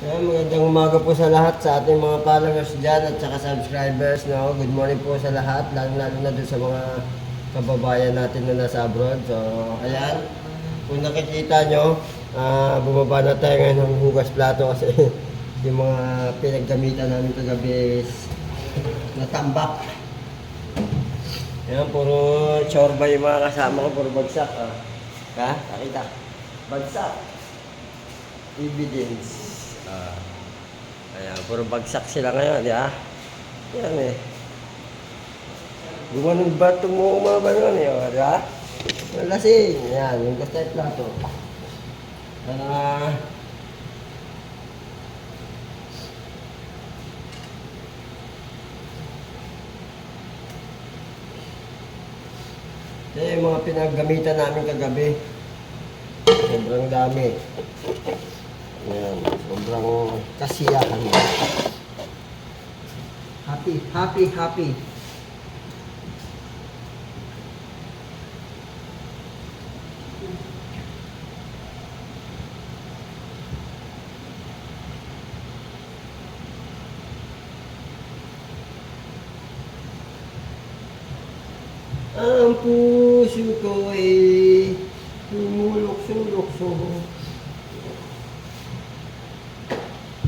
Ayan, magandang umaga po sa lahat sa ating mga followers dyan at saka subscribers. No? Good morning po sa lahat, lalo-lalo na doon sa mga kababayan natin na nasa abroad. So, ayan, kung nakikita nyo, ah, bumaba na tayo ngayon ng hugas plato kasi yung mga pinaggamitan namin kagabi is natambak. Ayan, puro chorba yung mga kasama ko, puro bagsak. Ah. Ha? Nakita? Bagsak. Evidence. Ah. Ayan, puro bagsak sila ngayon, di ba? Yan eh. Gumanong ba tumuuma ba yun eh, oh, di ba? Lasing. Yan, yung gusto yung plato. Ah. Ito yung mga pinaggamitan namin kagabi. Sobrang dami. Ayan, sobrang kasiyahan. Happy, happy, happy. Ang puso ko ay tumulok-sulok-so.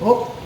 お。っ